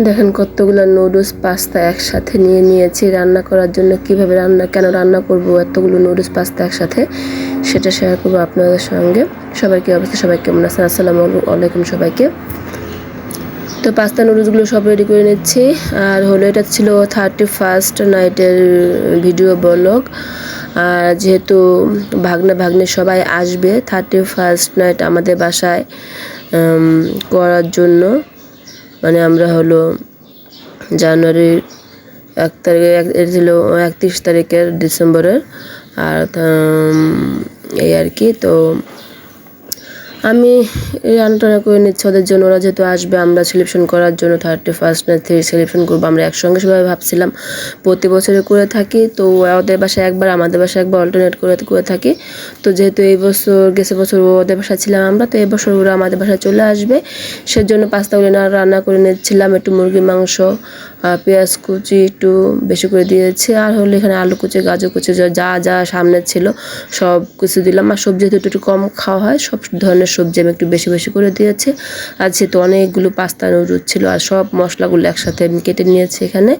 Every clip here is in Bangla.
দেখেন কতগুলো নুডলস পাস্তা একসাথে নিয়ে নিয়েছি। রান্না করার জন্য কীভাবে রান্না, কেন রান্না করব, এতগুলো নুডলস পাস্তা একসাথে সেটা শেয়ার করব আপনাদের সঙ্গে। সবাইকে অবস্থা, সবাই কেমন আছেন? আসসালামু আলাইকুম সবাইকে। তো পাস্তা নুডলসগুলো সব রেডি করে নিচ্ছি। আর হলো, এটা ছিল থার্টি ফার্স্ট নাইটের ভিডিও ব্লগ আর যেহেতু ভাগ্নে ভাগ্নে সবাই আসবে থার্টি ফার্স্ট নাইট আমাদের বাসায় করার জন্য। মানে আমরা হলো জানুয়ারির এক তারিখে ছিল একত্রিশ তারিখের ডিসেম্বরের, আর এই আর কি, তো আমি এই রান্না করে নিচ্ছি ওদের জন্য। ওরা যেহেতু আসবে, আমরা সেলিব্রেশন করার জন্য থার্টি ফার্স্ট না থেকে সেলিব্রেশন করব। আমরা একসঙ্গে সবাই ভাবছিলাম প্রতি বছরে করে থাকি। তো ওদের বাসায় একবার, আমাদের বাসায় একবার অল্টারনেট করে করে থাকি। তো যেহেতু এই বছর, গেছে বছর ওদের বাসায় ছিলাম আমরা, তো এবছর ওরা আমাদের বাসায় চলে আসবে। সেজন্য পাস্তাগুলো না রান্না করে নিচ্ছিলাম। একটু মুরগির মাংস পেঁয়াজ কুচি একটু বেশি করে দিয়েছি। আর হলো এখানে আলু কুচি, গাজর কুচি, যা- যা সামনে ছিল সব কিছু দিলাম। আর সবজি যেহেতু একটু কম খাওয়া হয়, সব ধরনের সবজি আমি একটু বেশি বেশি করে দিয়েছি। আর যেহেতু অনেকগুলো পাস্তা নুডলস ছিল, আর সব মশলাগুলো একসাথে আমি কেটে নিয়েছি এখানে।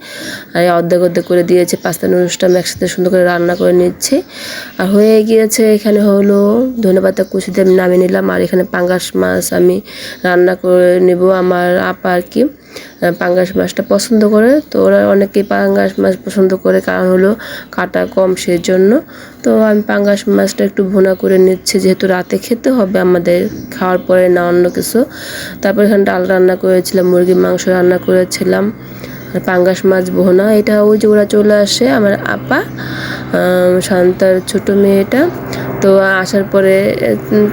আর অর্ধেক অর্ধেক করে দিয়েছি পাস্তা নুডলসটা আমি একসাথে সুন্দর করে রান্না করে নিচ্ছি। আর হয়ে গিয়েছে এখানে হলো ধনেপাতা কুচিতে আমি নামিয়ে নিলাম। আর এখানে পাঙ্গাস মাছ আমি রান্না করে নেব আমার আপা আর কি। পাঙ্গাস মাছটা পছন্দ করে। তো ওরা অনেকেই পাঙ্গাস মাছ পছন্দ করে, কারণ হলো কাটা কম সেই জন্য তো আমি পাঙ্গাস মাছটা একটু ভুনা করে নিচ্ছি, যেহেতু রাতে খেতে হবে আমাদের, খাওয়ার পরে না অন্য কিছু। তারপর এখানে ডাল রান্না করেছিলাম, মুরগির মাংস রান্না করেছিলাম পাঙ্গাস মাছ ভোনা। এটা ওই যে ওরা চলে আসে, আমার আপা শান্তার ছোট মেয়েটা। তো আসার পরে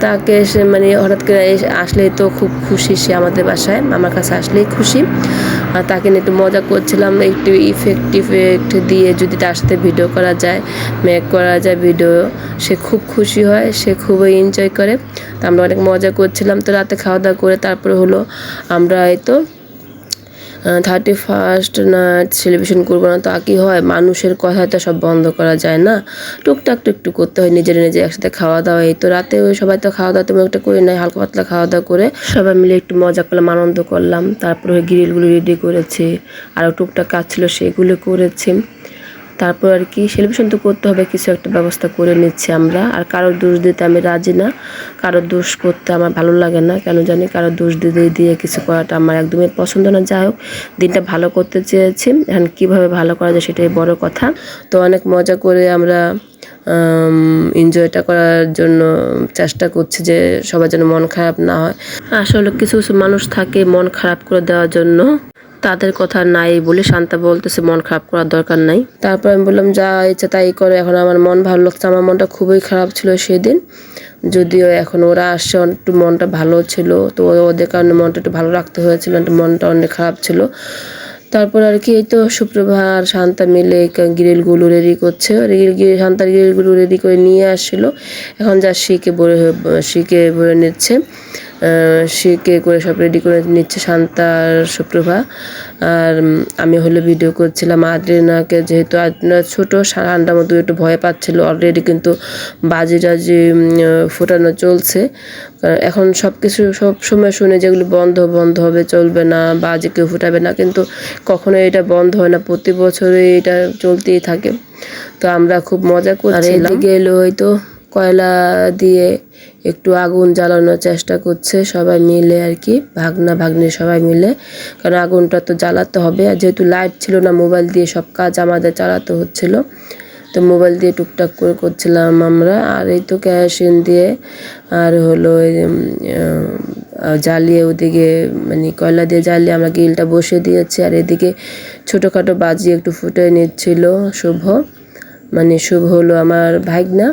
তাকে এসে মানে হঠাৎ করে আসলেই তো খুব খুশি সে আমাদের বাসায় আমার কাছে আসলেই খুশি। আর তাকে নিয়ে একটু মজা করছিলাম, একটু ইফেক্ট টিফেক্ট দিয়ে যদি তার সাথে ভিডিও করা যায় মেক করা যায় ভিডিও সে খুব খুশি হয়, সে খুবই এনজয় করে। তো আমরা অনেক মজা করছিলাম, তো রাতে খাওয়া দাওয়া করে তারপরে হলো আমরা এই তো থার্টি ফার্স্ট নাইট সেলিব্রেশন করব না, তা কি হয়? মানুষের কথায় তো সব বন্ধ করা যায় না। টুকটাক একটু করতে হয়, নিজের নিজে একসাথে খাওয়া দাওয়া এই তো রাতে সবাই তো খাওয়া দাওয়া তেমন একটা করি না হালকা পাতলা খাওয়া দাওয়া করে সবাই মিলে একটু মজা করলাম, আনন্দ করলাম। তারপরে গ্রিলগুলো রেডি করেছে আরও টুকটাক কাজ ছিল সেগুলো করেছি। তারপর আর কি সেলিব্রেশন তো করতে হবে, কিছু একটা ব্যবস্থা করে নিচ্ছি আমরা। আর কারোর দোষ দিতে আমি রাজি না। কারোর দোষ করতে আমার ভালো লাগে না, কেন জানি কারোর দোষ দিতে দিয়ে কিছু করাটা আমার একদমই পছন্দ না। যাই হোক, দিনটা ভালো করতে চেয়েছি। এখন কীভাবে ভালো করা যায় সেটাই বড় কথা। তো অনেক মজা করে আমরা এনজয়টা করার জন্য চেষ্টা করছি যে সবার যেন মন খারাপ না হয়। আসলে কিছু কিছু মানুষ থাকে মন খারাপ করে দেওয়ার জন্য। তাদের কথা নাই বলে শান্তা বলতেছে, মন খারাপ করার দরকার নাই। তারপর আমি বললাম, যা ইচ্ছা তাই করে, এখন আমার মন ভালো লাগছে, আমার মনটা খুবই খারাপ ছিল সেদিন। যদিও এখন ওরা আসছে একটু মনটা ভালো ছিল, তো ওদের কারণে মনটা একটু ভালো রাখতে হয়েছিল, একটু মনটা অনেক খারাপ ছিল। তারপর আর কি, এই তো সুপ্রভা আর শান্তা মিলে গ্রিলগুলো রেডি করছে। শান্তার গ্রিলগুলো রেডি করে নিয়ে আসছিল। এখন যা শিখে ভরে শিখে ভরে নিচ্ছে। আহ, শিখে করে সব রেডি করে নিচ্ছে শান্তা আর সুপ্রভা। আর আমি হলো ভিডিও করছিলাম আদ্রিনাকে যেহেতু আদ্রিনা ছোটো ঠান্ডার মতো একটু ভয় পাচ্ছিল। অলরেডি কিন্তু বাজি টাজি ফোটানো চলছে। কারণ এখন সব কিছু সব সময় শুনে যেগুলো বন্ধ বন্ধ হবে চলবে না বাজি কেউ ফুটাবে না। কিন্তু কখনো এটা বন্ধ হয় না প্রতি বছরে এটা চলতেই থাকে। তো আমরা খুব মজা করছিলাম। এলো হয়তো কয়লা দিয়ে একটু আগুন জ্বালানোর চেষ্টা করছে সবাই মিলে আর কি, ভাগনা ভাগ্নি সবাই মিলে। কারণ আগুনটা তো জ্বালাতে হবে। আর যেহেতু লাইট ছিল না মোবাইল দিয়ে সব কাজ আমাদের চালাতে হচ্ছিল। তো মোবাইল দিয়ে টুকটাক করে করছিলাম আমরা। আর এই তো কেরোসিন দিয়ে আর হলো জ্বালিয়ে ওদিকে মানে কয়লা দিয়ে জ্বালিয়ে আমরা গ্রিলটা বসিয়ে দিয়েছি। আর এদিকে ছোটোখাটো বাজি একটু ফুটে নিচ্ছিল। শুভ মানে শুভ হলো আমার ভাগনা।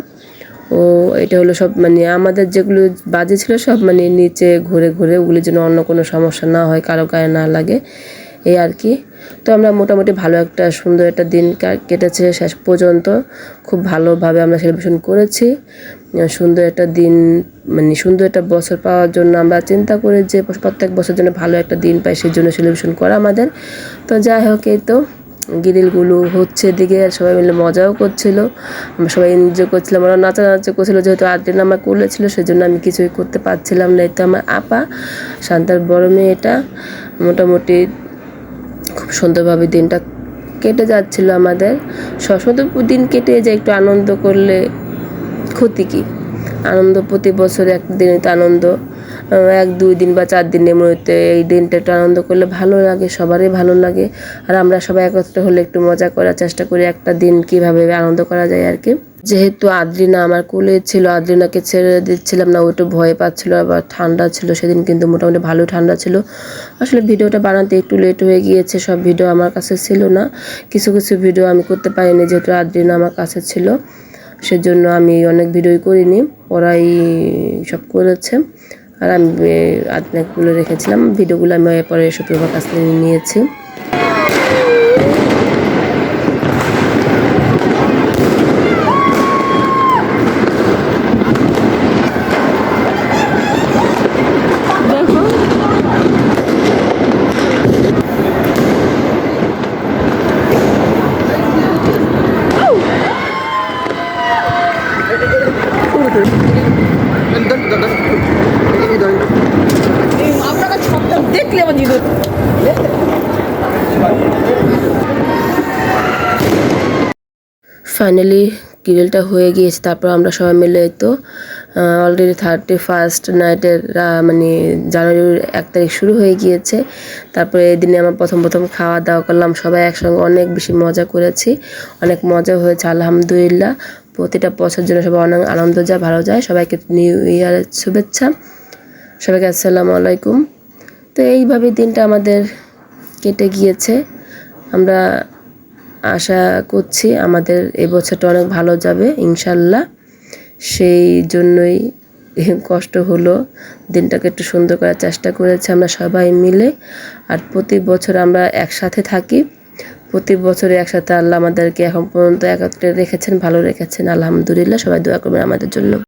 ও, এটা হলো সব মানে আমাদের যেগুলো বাজে ছিল সব মানে নিচে ঘুরে ঘুরে ওগুলো যেন অন্য কোনো সমস্যা না হয়, কারও গায়ে না লাগে, এই আর কি। তো আমরা মোটামুটি ভালো একটা সুন্দর একটা দিন কেটেছে শেষ পর্যন্ত। খুব ভালোভাবে আমরা সেলিব্রেশন করেছি। সুন্দর একটা দিন মানে সুন্দর একটা বছর পাওয়ার জন্য আমরা চিন্তা করি যে প্রত্যেক বছর জন্য ভালো একটা দিন পাই, সেই জন্য সেলিব্রেশন করা আমাদের। তো যাই হোক, এই তো। গ্রিলগুলো হচ্ছে দিকে আর সবাই মিলে মজাও করছিল। আমরা সবাই এনজয় করছিলাম, ওরা নাচানাচি করছিল, যেহেতু আট দিন আমার কোলে ছিল সেজন্য আমি কিছুই করতে পারছিলাম না। এই তো আমার আপা, শান্তার বড় মেয়েটা, মোটামুটি খুব সুন্দরভাবে দিনটা কেটে যাচ্ছিল আমাদের। সশত দিন কেটে যায়, একটু আনন্দ করলে ক্ষতি কী? আনন্দ প্রতি বছর একদিনে আনন্দ। এক, দুই দিন বা চার দিনের মধ্যে এই দিনটা একটু আনন্দ করলে ভালো লাগে, সবারই ভালো লাগে। আর আমরা সবাই একত্র হলে একটু মজা করার চেষ্টা করি একটা দিন কীভাবে আনন্দ করা যায় আর কি। যেহেতু আদ্রিনা আমার কোলে ছিল, আদ্রিনাকে ছেড়ে দিচ্ছিলাম না, ও একটু ভয় পাচ্ছিল, আবার ঠান্ডা ছিল সেদিন কিন্তু মোটামুটি ভালো ঠান্ডা ছিল। আসলে ভিডিওটা বানাতে একটু লেট হয়ে গিয়েছে, সব ভিডিও আমার কাছে ছিল না। কিছু কিছু ভিডিও আমি করতে পারিনি যেহেতু আদ্রিনা আমার কাছে ছিল। সেজন্য আমি অনেক ভিডিওই করিনি, ওরাই সব করেছে। আর আমি আদনাগুলো রেখেছিলাম। ভিডিওগুলো আমি পরে সুপ্রভার কাছ থেকে নিয়েছি আপনারা সবটা দেখলে আমার নিজের ফাইনালি গ্রিলটা হয়ে গিয়েছে, তারপর আমরা সবাই মিলে তো অলরেডি থার্টি ফার্স্ট নাইটের মানে জানুয়ারির এক তারিখ শুরু হয়ে গিয়েছে। তারপরে এই দিনে আমরা প্রথম প্রথম খাওয়া দাওয়া করলাম, সবাই একসঙ্গে অনেক বেশি মজা করেছি, অনেক মজা হয়েছে, আলহামদুলিল্লাহ। প্রতিটা বছর জন্য সবাই অনেক আনন্দ যায় ভালো যায়। সবাইকে নিউ ইয়ারের শুভেচ্ছা। সবাইকে আসসালামু আলাইকুম। তো এইভাবে দিনটা আমাদের কেটে গিয়েছে। আমরা আশা করছি আমাদের এবছরটা অনেক ভালো যাবে, ইনশাল্লাহ। সেই জন্যই কষ্ট হলো দিনটাকে একটু সুন্দর করার চেষ্টা করেছি আমরা সবাই মিলে। আর প্রতি বছর আমরা একসাথে থাকি। প্রতি বছরে একসাথে আল্লাহ আমাদেরকে এখন পর্যন্ত একত্রে রেখেছেন, ভালো রেখেছেন। আলহামদুলিল্লাহ, সবাই দোয়া করবেন আমাদের জন্য।